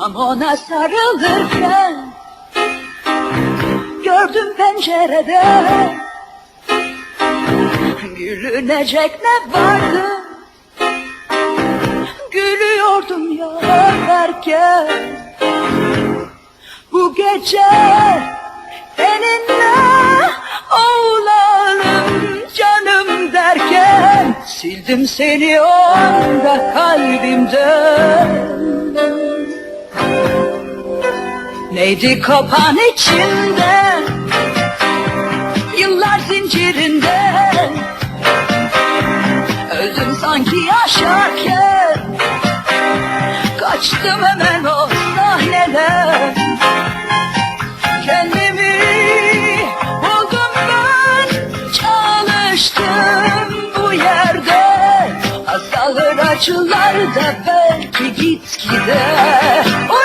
Tam ona sarılırken Gördüm pencerede. Gülünecek ne vardı? Gülüyordum ya derken. Bu gece seninle oğlanım canım derken Sildim seni o anda kalbimden Neydi kopan içinde? Yıllar zincirinde. Öldüm sanki yaşarken. Kaçtım hemen o sahneden Kendimi buldum ben. Çalıştım bu yerde. Azalır acılar da belki gitgide. Uykusuz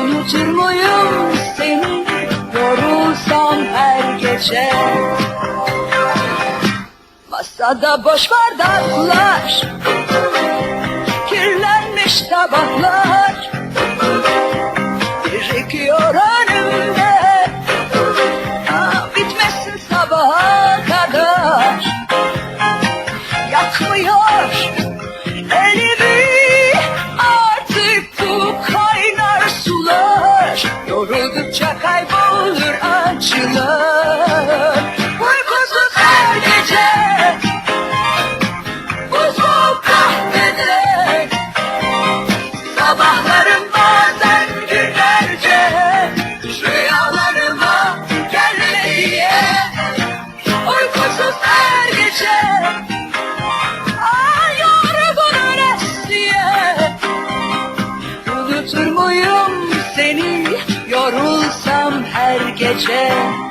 Unutur muyum seni? Yorulsam her gece Masada boş bardaklar Kirlenmiş tabaklar gece